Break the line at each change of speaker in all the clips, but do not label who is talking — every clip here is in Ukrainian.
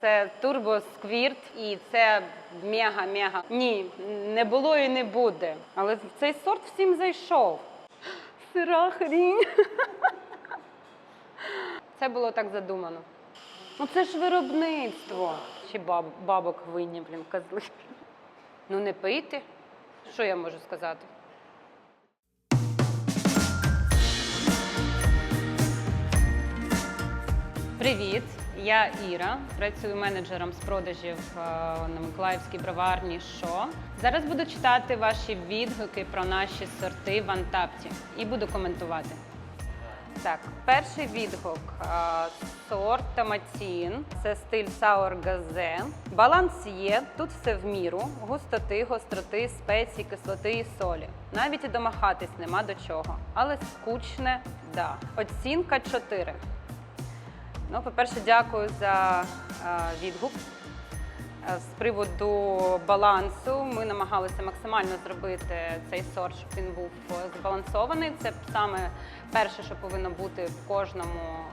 Це турбо сквірт і це мега-мега. Ні, не було і не буде. Але цей сорт всім зайшов. Сира хрінь. Це було так задумано. Ну це ж виробництво. Чи баб, бабок винні, блін, козли. Ну не пийте. Що я можу сказати? Привіт, я Іра. Працюю менеджером з продажів е, на Миколаївській броварні. Що зараз буду читати ваші відгуки про наші сорти в Антапті і буду коментувати. Так, перший відгук е, сорт Томатін. Це стиль Sour Газе. Баланс є, тут все в міру: густоти, гостроти, спеції, кислоти і солі. Навіть і домахатись нема до чого. Але скучне, да. Оцінка 4. Ну, по-перше, дякую за е, відгук. Е, З приводу балансу ми намагалися максимально зробити цей сорт, щоб він був е, збалансований. Це саме перше, що повинно бути в кожному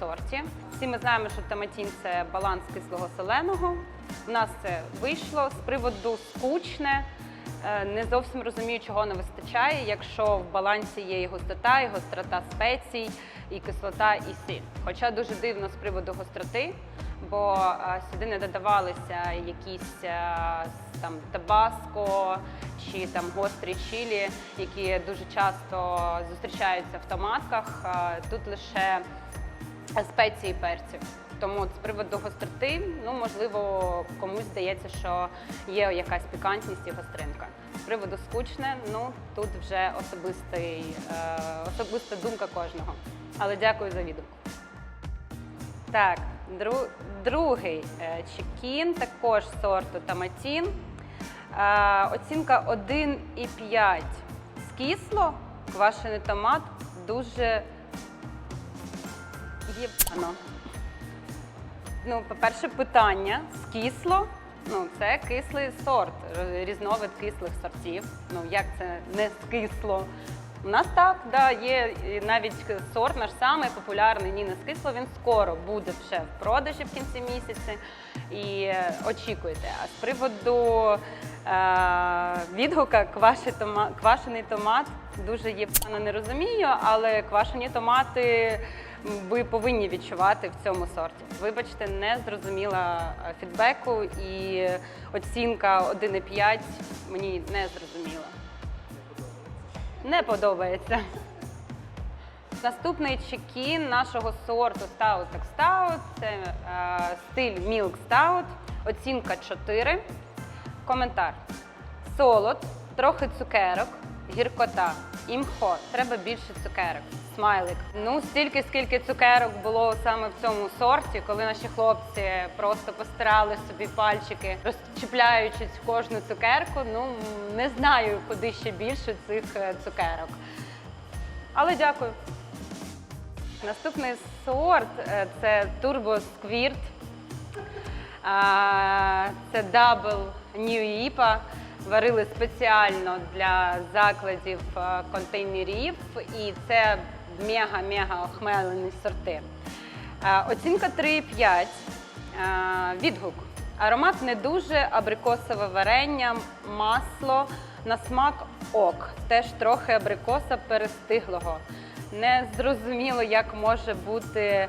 сорті. Всі ми знаємо, що томатін це баланс кислого соленого. У нас це вийшло з приводу скучне. Не зовсім розумію, чого не вистачає, якщо в балансі є і густота, і гострота спецій, і кислота, і сіль. Хоча дуже дивно з приводу гостроти, бо е, сюди не додавалися якісь е, там табаско чи там гострі чилі, які дуже часто зустрічаються в томатках. Е, Тут лише спеції перців. Тому з приводу гостроти, ну можливо, комусь здається, що є якась пікантність і гостринка. З приводу скучне, ну тут вже особистий, е, особиста думка кожного. Але дякую за відгук. Так, дру, другий е, чекін, також сорту Таматін. Е, оцінка 1,5. Скисло, квашений томат дуже єбано. Ну, по-перше, питання скисло. Ну, це кислий сорт, різновид кислих сортів. Ну, як це не скисло? У нас так, да, є навіть сорт наш самий популярний ні не скисло, він скоро буде вже в продажі в кінці місяця. І е, очікуйте. А з приводу е, відгука томат, квашений томат дуже є погано не розумію, але квашені томати ви повинні відчувати в цьому сорті. Вибачте, не зрозуміла е, фідбеку і оцінка 1,5 мені не зрозуміла. Не подобається. Наступний чекін нашого сорту Stout так Stout. Це е, стиль Milk Stout. Оцінка 4. Коментар. Солод, трохи цукерок, гіркота, імхо. Треба більше цукерок. Смайлик. Ну, стільки, скільки цукерок було саме в цьому сорті, коли наші хлопці просто постирали собі пальчики, розчіпляючи кожну цукерку. Ну, не знаю, куди ще більше цих е, цукерок. Але дякую. Наступний сорт е, це Turbo Squirt. Це дабл New IPA. Варили спеціально для закладів е, контейнерів, і це мега-мега охмелені сорти. Е, Оцінка 3,5. Е, Відгук. Аромат не дуже, абрикосове варення, масло, на смак ок. Теж трохи абрикоса перестиглого. Не зрозуміло, як може бути е,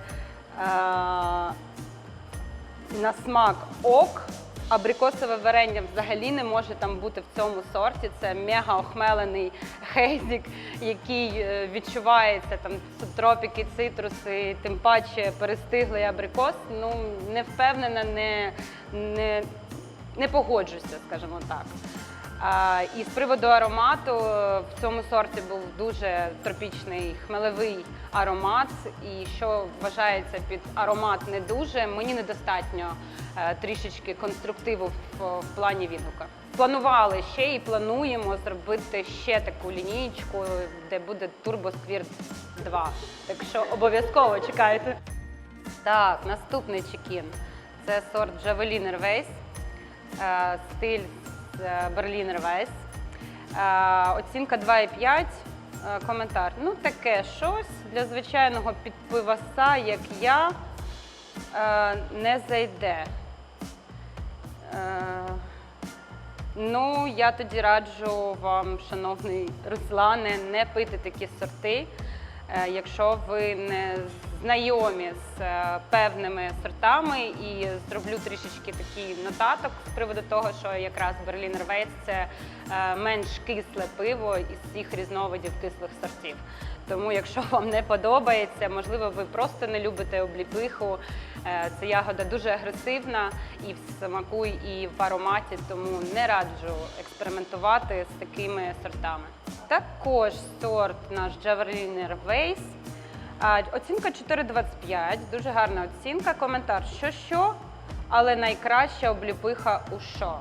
на смак ок. Абрикосове варення взагалі не може там бути в цьому сорті. Це мега охмелений хейзік, який е, відчувається там субтропіки, цитруси, тим паче перестиглий абрикос. Ну не впевнена, не, не, не погоджуся, скажімо так. І з приводу аромату в цьому сорті був дуже тропічний хмелевий аромат. І що вважається під аромат не дуже, мені недостатньо е, трішечки конструктиву в, плані відгука. Планували ще і плануємо зробити ще таку лінійку, де буде Turbo Squirt 2. Так що обов'язково чекайте. Так, наступний чекін. Це сорт Javelin Airways, е, стиль Berliner Е, Оцінка 2,5. Е, Коментар. Ну, таке щось для звичайного підпиваса, як я, е, не зайде. Е, Ну, я тоді раджу вам, шановний Руслане, не пити такі сорти, якщо ви не знайомі з е, певними сортами, і зроблю трішечки такий нотаток з приводу того, що якраз Berliner Weiss – це е, менш кисле пиво із всіх різновидів кислих сортів. Тому, якщо вам не подобається, можливо, ви просто не любите обліпиху. е, Ця ягода дуже агресивна і в смаку, і в ароматі, тому не раджу експериментувати з такими сортами. Також сорт наш Javeliner. А, Оцінка 4,25, дуже гарна оцінка. Коментар, що що, але найкраща обліпиха у що.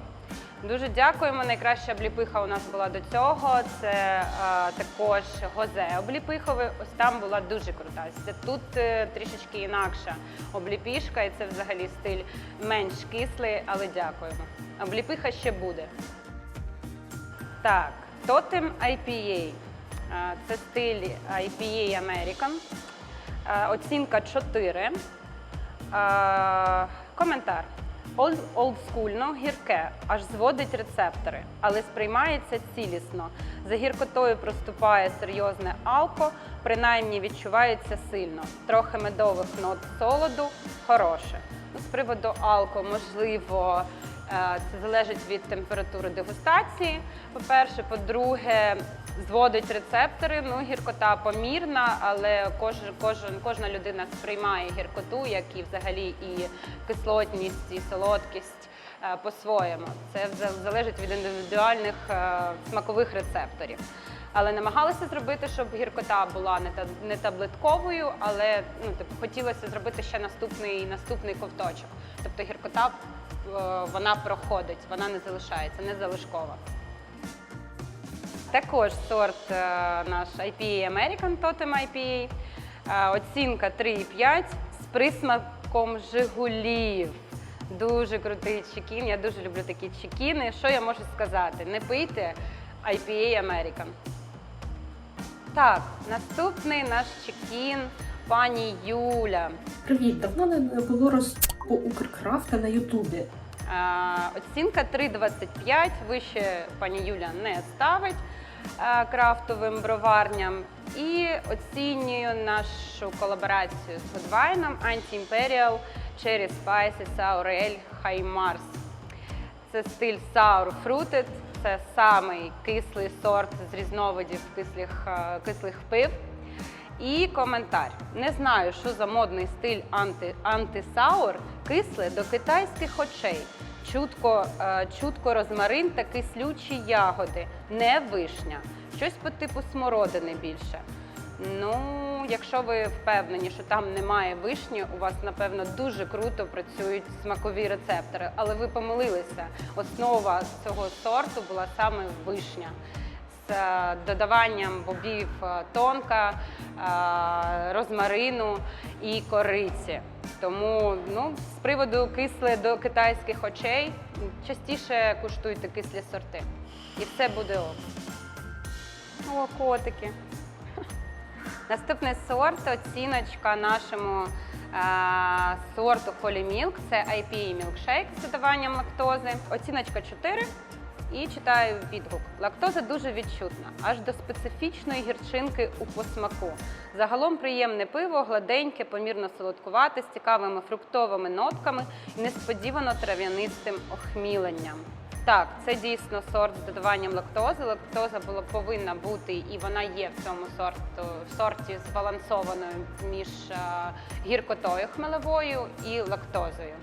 Дуже дякуємо. Найкраща обліпиха у нас була до цього. Це а, також гозе обліпихове. Ось там була дуже крута. Це тут е, трішечки інакша обліпішка, і це взагалі стиль менш кислий, але дякуємо. Обліпиха ще буде. Так, Totem IPA. Це стиль IPA American. Оцінка 4. Коментар. Олд- Олдскульно, гірке, аж зводить рецептори, але сприймається цілісно. За гіркотою проступає серйозне алко, принаймні відчувається сильно. Трохи медових нот солоду хороше. Ну, з приводу алко, можливо, це залежить від температури дегустації. По-перше, по-друге, зводить рецептори. Ну, гіркота помірна, але кожен, кожен, кожна людина сприймає гіркоту, як і взагалі і кислотність, і солодкість е, по-своєму. Це залежить від індивідуальних е, смакових рецепторів. Але намагалися зробити, щоб гіркота була не та не таблетковою, але ну типу хотілося зробити ще наступний наступний ковточок. Тобто гіркота е, вона проходить, вона не залишається, не залишкова. Також сорт е, наш IPA American Totem IPA. Е, Оцінка 3,5 з присмаком Жигулів. Дуже крутий чекін. Я дуже люблю такі чекіни. Що я можу сказати? Не пийте IPA American. Так, наступний наш чекін пані Юля.
Привіт, давно не було розпу Укркрафта на Ютубі.
Е, Оцінка 3,25. Вище пані Юля не ставить е, крафтовим броварням. І оцінюю нашу колаборацію з Гудвайном Anti-Imperial Cherry Spicy Sour Ale High Mars. Це стиль Sour Fruited. Це самий кислий сорт з різновидів кислих, кислих пив. І коментар. Не знаю, що за модний стиль анти, антисаур кисле до китайських очей. Чутко, е, чутко розмарин та кислючі ягоди, не вишня. Щось по типу смородини більше. Ну, якщо ви впевнені, що там немає вишні, у вас напевно дуже круто працюють смакові рецептори, але ви помилилися. Основа цього сорту була саме вишня з е, додаванням бобів е, тонка, е, розмарину і кориці. Тому ну, з приводу кисле до китайських очей частіше куштуйте кислі сорти. І все буде ок. О, котики. Наступний сорт оціночка нашому е, сорту Holy Milk. Це IPA Milkshake з додаванням лактози. Оціночка 4. І читаю відгук. Лактоза дуже відчутна, аж до специфічної гірчинки у посмаку. Загалом приємне пиво, гладеньке, помірно солодкувате, з цікавими фруктовими нотками і несподівано трав'янистим охміленням. Так, це дійсно сорт з додаванням лактози. Лактоза була повинна бути, і вона є в цьому сорту, в сорті збалансованою між е, гіркотою хмелевою і лактозою.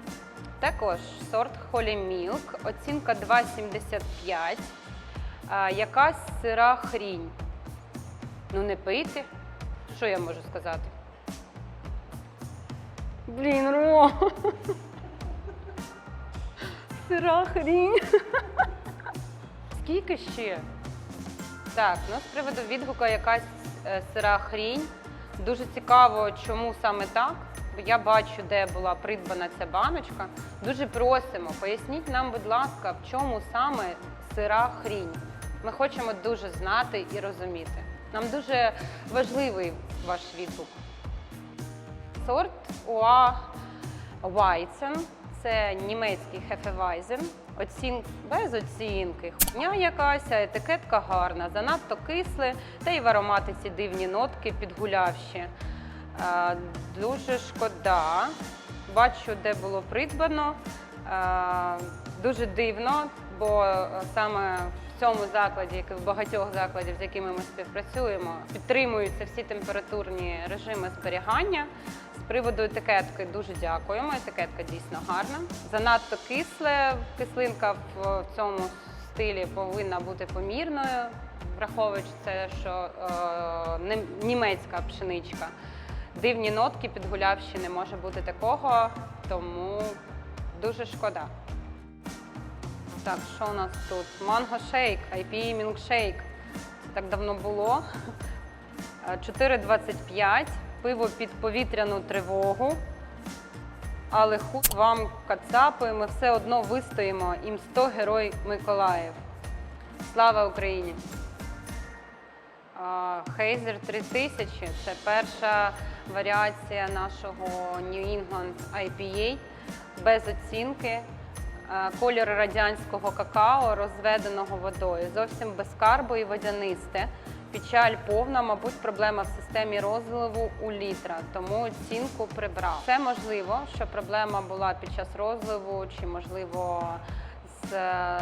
Також сорт Holy Milk, оцінка 2,75. Е, Якась сира хрінь. Ну не пийте. Що я можу сказати? Блін, Ро! Сира хрінь. Скільки ще? Так, ну з приводу відгуку якась е, сира хрінь. Дуже цікаво, чому саме так. Я бачу, де була придбана ця баночка. Дуже просимо, поясніть нам, будь ласка, в чому саме сира хрінь. Ми хочемо дуже знати і розуміти. Нам дуже важливий ваш відгук. Сорт Уа Вайцен Це німецький Hefeweizen. Оцін... Без оцінки. Хня якась, етикетка гарна, занадто кисле, та й в ароматиці дивні нотки підгулявші. Е, Дуже шкода. Бачу, де було придбано. Е, Дуже дивно, бо е, саме в цьому закладі, як і в багатьох закладів, з якими ми співпрацюємо, підтримуються всі температурні режими зберігання. З приводу етикетки дуже дякуємо. Етикетка дійсно гарна. Занадто кисле. Кислинка в цьому стилі повинна бути помірною, враховуючи це, що е, німецька пшеничка. Дивні нотки підгулявші не може бути такого, тому дуже шкода. Так, що у нас тут? Манго шейк, IPA мілкшейк. Це так давно було. Е, 4,25. Пиво під повітряну тривогу. Але хуй вам кацапи, ми все одно вистоїмо. Їм 100 герой Миколаїв. Слава Україні! Хейзер 3000 це перша варіація нашого New England IPA без оцінки. Колір радянського какао, розведеного водою, зовсім без карбу і водянисте. Печаль повна, мабуть, проблема в системі розливу у літра, тому оцінку прибрав. Це можливо, що проблема була під час розливу, чи можливо з е,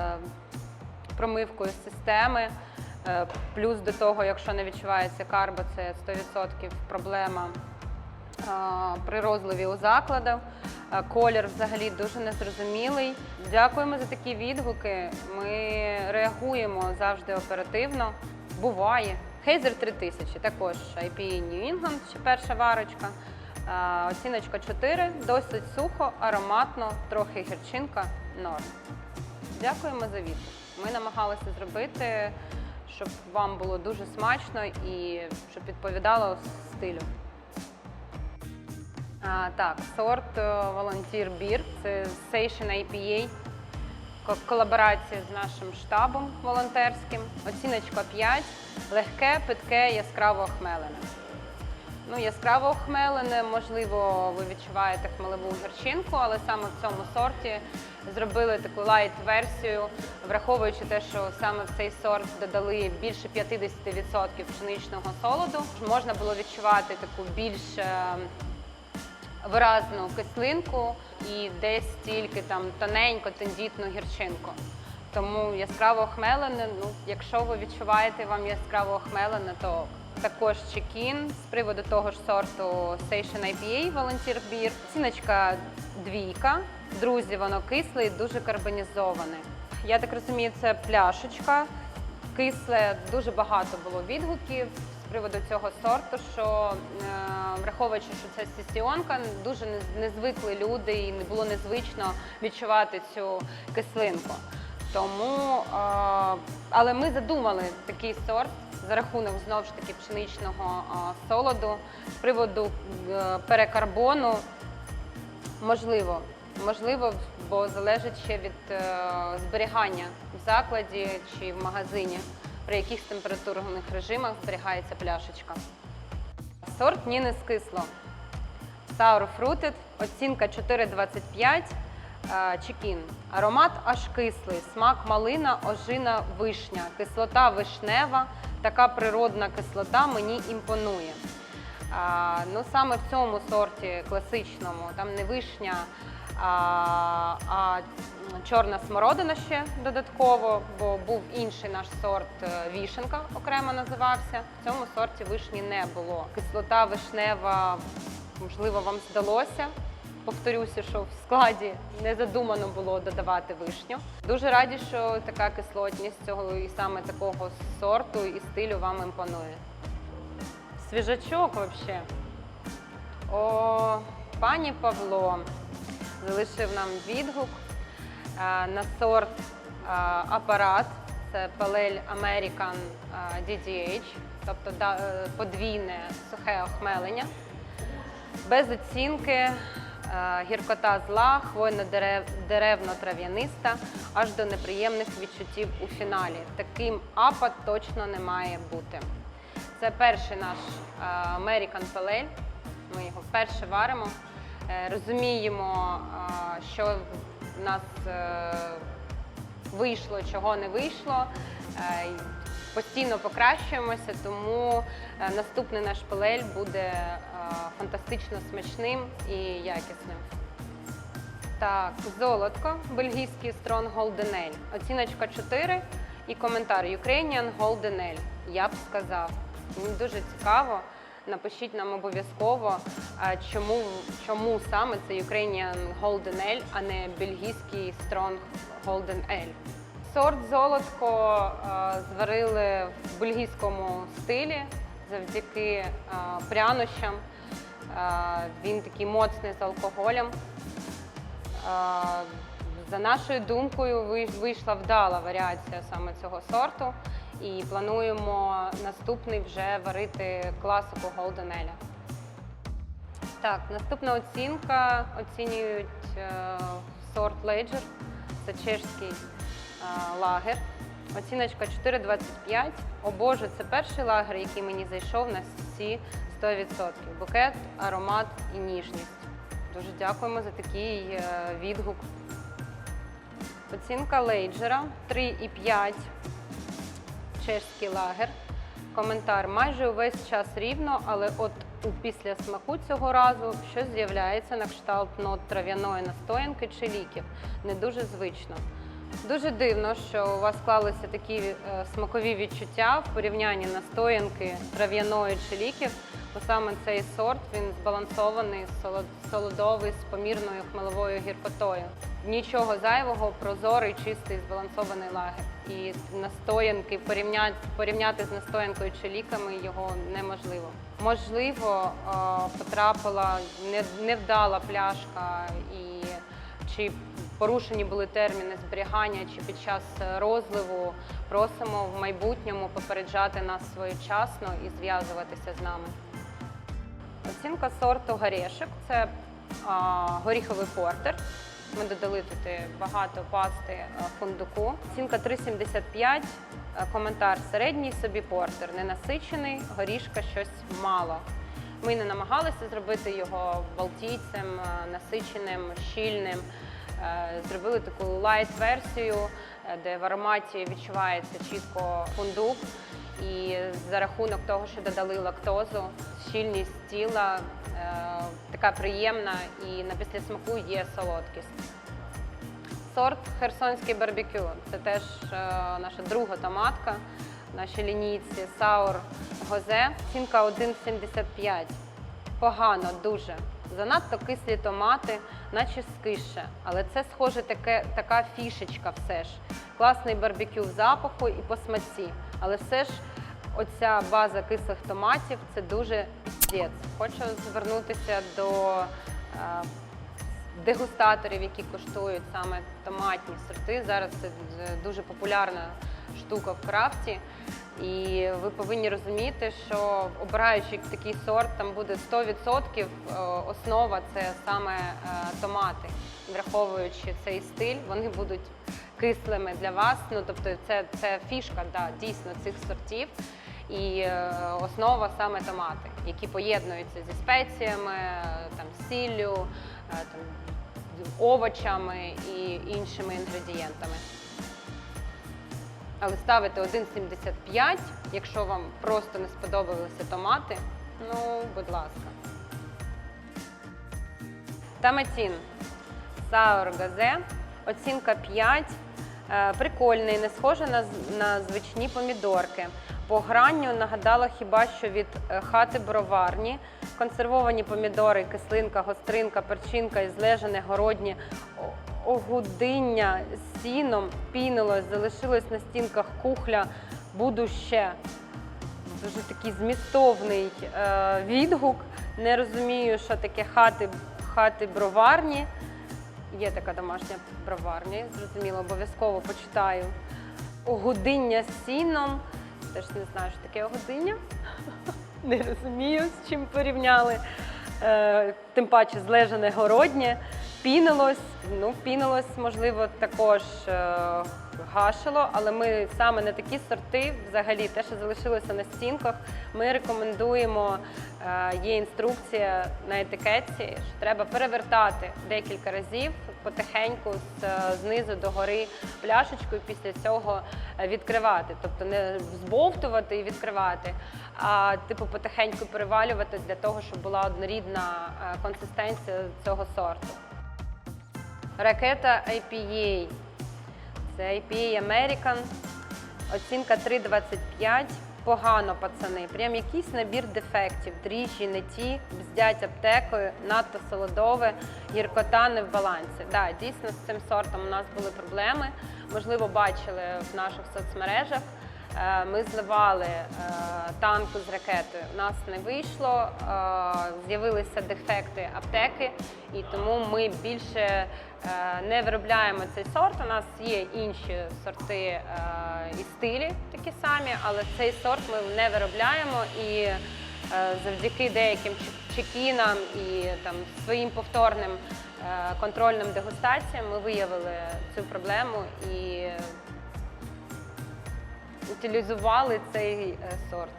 промивкою системи. Е, Плюс до того, якщо не відчувається карбо, це 100% проблема е, при розливі у закладах. Е, Колір взагалі дуже незрозумілий. Дякуємо за такі відгуки. Ми реагуємо завжди оперативно. Буває. Хейзер 3000, також IPA New England, ще перша варочка. Оціночка 4, досить сухо, ароматно, трохи гірчинка, норм. Дякуємо за відгук. Ми намагалися зробити, щоб вам було дуже смачно і щоб відповідало стилю. А, так, сорт е, Volunteer Beer, це Station IPA, ко- колаборація з нашим штабом волонтерським. Оціночка 5, легке, питке, яскраво охмелене. Ну, яскраво охмелене, можливо, ви відчуваєте хмелеву гірчинку, але саме в цьому сорті зробили таку лайт-версію, враховуючи те, що саме в цей сорт додали більше 50% пшеничного солоду. Можна було відчувати таку більш е, виразну кислинку і десь тільки там тоненько, тендітну гірчинку. Тому яскраво охмелене, ну, якщо ви відчуваєте вам яскраво охмелене, то також чекін з приводу того ж сорту Station IPA Volunteer Beer. Ціночка двійка. Друзі, воно кисле і дуже карбонізоване. Я так розумію, це пляшечка. Кисле дуже багато було відгуків з приводу цього сорту, що е, враховуючи, що це сесіонка, дуже не, звикли люди і не було незвично відчувати цю кислинку. Тому, е, але ми задумали такий сорт за рахунок знову ж таки пшеничного е, солоду з приводу е, перекарбону. Можливо, можливо, бо залежить ще від е, зберігання в закладі чи в магазині, при яких температурних режимах зберігається пляшечка. Сорт Ніни скисло. Sour Fruited, оцінка 4,25, е, чекін. Аромат аж кислий, смак малина, ожина, вишня, кислота вишнева, така природна кислота мені імпонує. Ну, саме в цьому сорті класичному, там не вишня, а, а чорна смородина ще додатково, бо був інший наш сорт е, вішенка, окремо називався. В цьому сорті вишні не було. Кислота вишнева, можливо, вам здалося. Повторюся, що в складі не задумано було додавати вишню. Дуже раді, що така кислотність цього і саме такого сорту і стилю вам імпонує. Свіжачок вообще. О, пані Павло залишив нам відгук е, на сорт е, апарат. Це Палель American е, DDH, тобто подвійне сухе охмелення. Без оцінки, гіркота зла, хвойно-деревно-трав'яниста, аж до неприємних відчуттів у фіналі. Таким апа точно не має бути. Це перший наш American Pale Ми його вперше варимо. Е, розуміємо, е, що в нас е, вийшло, чого не вийшло. Постійно покращуємося, тому наступний наш пелель буде фантастично смачним і якісним. Так, золотко, бельгійський Golden Ale. Оціночка 4 і коментар Ukrainian Golden. Я б сказав. Мені дуже цікаво. Напишіть нам обов'язково, чому, чому саме це Ukrainian Golden Ale, а не бельгійський Strong Golden Ale. Сорт золотко зварили в бельгійському стилі завдяки прянощам. Він такий моцний з алкоголем. За нашою думкою, ви- вийшла вдала варіація саме цього сорту. І плануємо наступний вже варити класику Golden Ale. Так, наступна оцінка оцінюють е, сорт Ledger. Це чешський е, лагер. Оціночка 4,25. О Боже, це перший лагер, який мені зайшов на всі 100%. Букет, аромат і ніжність. Дуже дякуємо за такий е, відгук. Оцінка Лейджера 3,5. Чешський лагер. Коментар майже увесь час рівно, але от у після смаку цього разу щось з'являється на кшталт нот трав'яної настоянки чи ліків. Не дуже звично. Дуже дивно, що у вас склалися такі е, смакові відчуття в порівнянні настоянки трав'яної чи ліків, бо саме цей сорт він збалансований, солод- солодовий з помірною хмеловою гіркотою. Нічого зайвого, прозорий, чистий, збалансований лагер. І настоянки порівняти, порівняти з настоянкою чи ліками його неможливо. Можливо, е, потрапила невдала пляшка і чи порушені були терміни зберігання, чи під час розливу. Просимо в майбутньому попереджати нас своєчасно і зв'язуватися з нами. Оцінка сорту горішок це горіховий портер. Ми додали тут багато пасти фундуку. Оцінка 3,75. Е, Коментар середній собі портер, ненасичений, горішка щось мало. Ми не намагалися зробити його балтійцем, е, насиченим, щільним. Е, Зробили таку лайт-версію, е, де в ароматі відчувається чітко фундук. І за рахунок того, що додали лактозу, щільність тіла е, така приємна і на післясмаку є солодкість. Сорт Херсонський барбекю. Це теж е, наша друга томатка в нашій лінійці Саур Гозе. Цінка 1,75. Погано, дуже. Занадто кислі томати, наче скише. Але це схоже таке, така фішечка все ж. Класний барбекю в запаху і по смаці. Але все ж оця база кислих томатів це дуже піздець. Хочу звернутися до е, дегустаторів, які коштують саме томатні сорти. Зараз це дуже популярна штука в крафті. І ви повинні розуміти, що обираючи такий сорт, там буде 100% е, основа це саме е, томати. Враховуючи цей стиль, вони будуть кислими для вас. Ну тобто, це, це фішка да, дійсно цих сортів. І е, основа саме томати, які поєднуються зі спеціями, там сіллю, е, там овочами і іншими інгредієнтами. Але ставити 1,75, якщо вам просто не сподобалися томати, ну, будь ласка. Таматін. Саур газе. Оцінка 5. Е, Прикольний, не схоже на, на звичні помідорки. По гранню нагадала хіба що від е, хати броварні. Консервовані помідори, кислинка, гостринка, перчинка і злежане городнє о- огудиння з сіном пінилось, залишилось на стінках кухля. Буду ще. Дуже такий змістовний е, відгук. Не розумію, що таке хати, хати броварні. Є така домашня броварня, зрозуміло, обов'язково почитаю. Огудиння з сіном. Теж не знаю, що таке огудиння. Не розумію, з чим порівняли. Е, тим паче злежане городнє. Пінилось, ну пінилось, можливо, також е, гашило, але ми саме на такі сорти, взагалі, те, що залишилося на стінках, ми рекомендуємо. е, Є інструкція на етикетці, що треба перевертати декілька разів потихеньку е, знизу до гори пляшечку і після цього е, відкривати. Тобто не збовтувати і відкривати, а типу потихеньку перевалювати для того, щоб була однорідна консистенція цього сорту. Ракета IPA. Це IPA American. Оцінка 3,25. Погано, пацани. Прям якийсь набір дефектів. Дріжджі не ті, бздять аптекою, надто солодове, гіркота не в балансі. Да, дійсно, з цим сортом у нас були проблеми. Можливо, бачили в наших соцмережах. Е, Ми зливали е, танку з ракетою. У нас не вийшло, е, з'явилися дефекти аптеки, і тому ми більше не виробляємо цей сорт. У нас є інші сорти і стилі такі самі, але цей сорт ми не виробляємо і завдяки деяким чек- чекінам і там своїм повторним контрольним дегустаціям ми виявили цю проблему і утилізували цей е, сорт.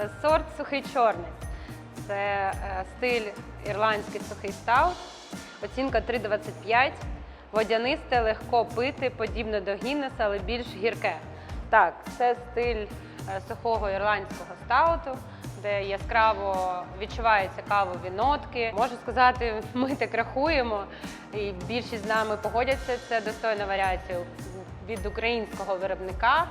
Е, Сорт сухий чорний. Це е, стиль ірландський сухий стаут. Оцінка 3,25. Водянисте, легко пити, подібне до Гіннеса, але більш гірке. Так, це стиль сухого ірландського стауту, де яскраво відчуваються кавові нотки. Можу сказати, ми так рахуємо, і більшість з нами погодяться. Це достойна варіація від українського виробника.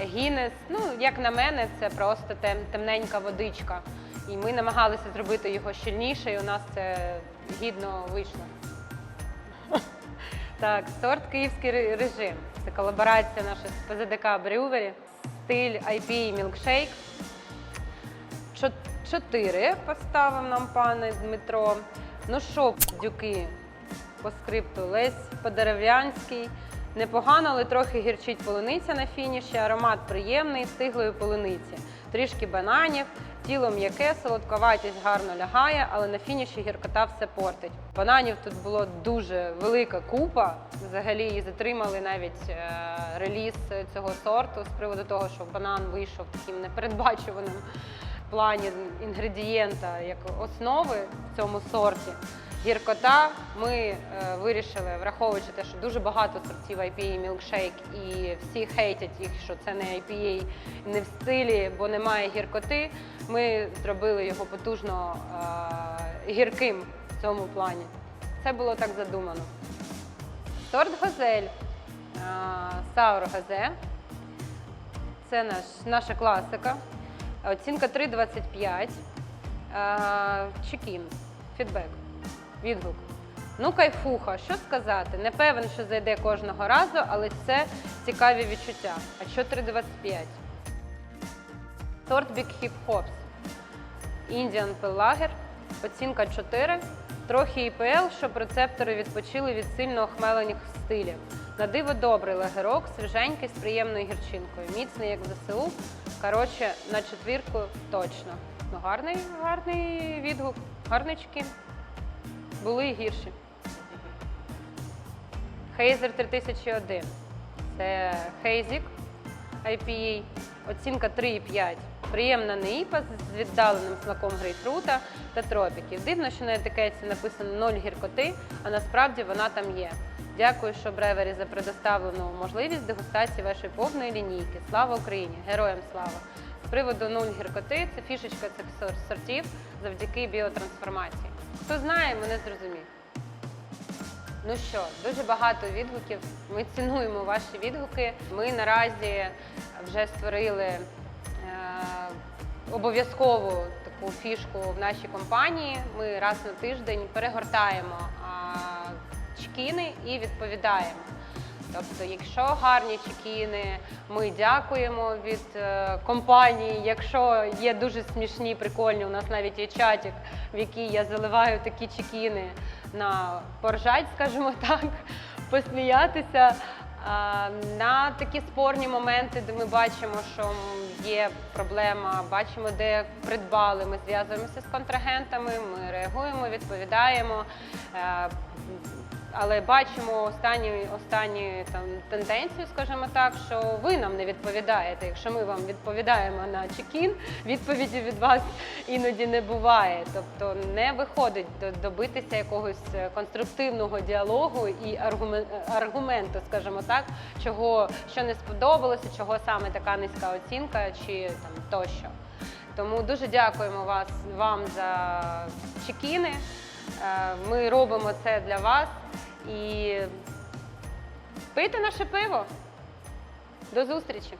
Гіннес, ну як на мене, це просто тем, темненька водичка. І ми намагалися зробити його щільніше, і у нас це гідно вийшло. Так, сорт київський режим. Це колаборація наша з ПЗДК Брювері. Стиль IPA Milkshake. Чотири поставив нам пане Дмитро. Ну що, дюки, по скрипту Лесь Подерев'янський. Непогано, але трохи гірчить полуниця на фініші. Аромат приємний, стиглої полуниці. Трішки бананів, тіло м'яке, солодковатість гарно лягає, але на фініші гіркота все портить. Бананів тут було дуже велика купа. Взагалі і затримали навіть е, реліз цього сорту з приводу того, що банан вийшов таким непередбачуваним плані інгредієнта як основи в цьому сорті. Гіркота ми е, вирішили, враховуючи те, що дуже багато сортів IPA Milkshake і всі хейтять їх, що це не IPA, не в стилі, бо немає гіркоти. Ми зробили його потужно е, гірким в цьому плані. Це було так задумано. Сорт Газель, е, Газе. Це наш, наша класика. Оцінка 3,25. Е, Чекін. Фідбек. Відгук. Ну, кайфуха, що сказати? Не певен, що зайде кожного разу, але це цікаві відчуття. А що 3,25? Сорт Big Hip Hops. Indian Pale. Оцінка 4. Трохи ІПЛ, щоб рецептори відпочили від сильно охмелених стилів. На диво добрий лагерок, свіженький з приємною гірчинкою. Міцний, як ЗСУ. Коротше, на четвірку точно. Ну, гарний, гарний відгук, гарний чекін. Були і гірші. Хейзер 3001. Це Хейзік IPA. Оцінка 3,5. Приємна неїпа з віддаленим смаком грейпфрута та тропіків. Дивно, що на етикетці написано 0 гіркоти, а насправді вона там є. Дякую, що Бревері за предоставлену можливість дегустації вашої повної лінійки. Слава Україні! Героям слава! З приводу 0 гіркоти це фішечка цих сортів завдяки біотрансформації. Хто знає, мене зрозумів. Ну що, дуже багато відгуків. Ми цінуємо ваші відгуки. Ми наразі вже створили е, обов'язкову таку фішку в нашій компанії. Ми раз на тиждень перегортаємо е, чкіни і відповідаємо. Тобто, якщо гарні чекіни, ми дякуємо від е, компанії. Якщо є дуже смішні, прикольні, у нас навіть є чатик, в який я заливаю такі чекіни на поржать, скажімо так, посміятися. А, На такі спорні моменти, де ми бачимо, що є проблема, бачимо, де придбали. Ми зв'язуємося з контрагентами, ми реагуємо, відповідаємо. Е, Але бачимо останні, останні там тенденцію, скажімо так, що ви нам не відповідаєте. Якщо ми вам відповідаємо на чекін, відповіді від вас іноді не буває. Тобто не виходить до- добитися якогось е, конструктивного діалогу і аргумен- аргументу, скажімо так, чого що не сподобалося, чого саме така низька оцінка чи там тощо. Тому дуже дякуємо вас вам за чекіни. Е, Ми робимо це для вас і пийте наше пиво. До зустрічі!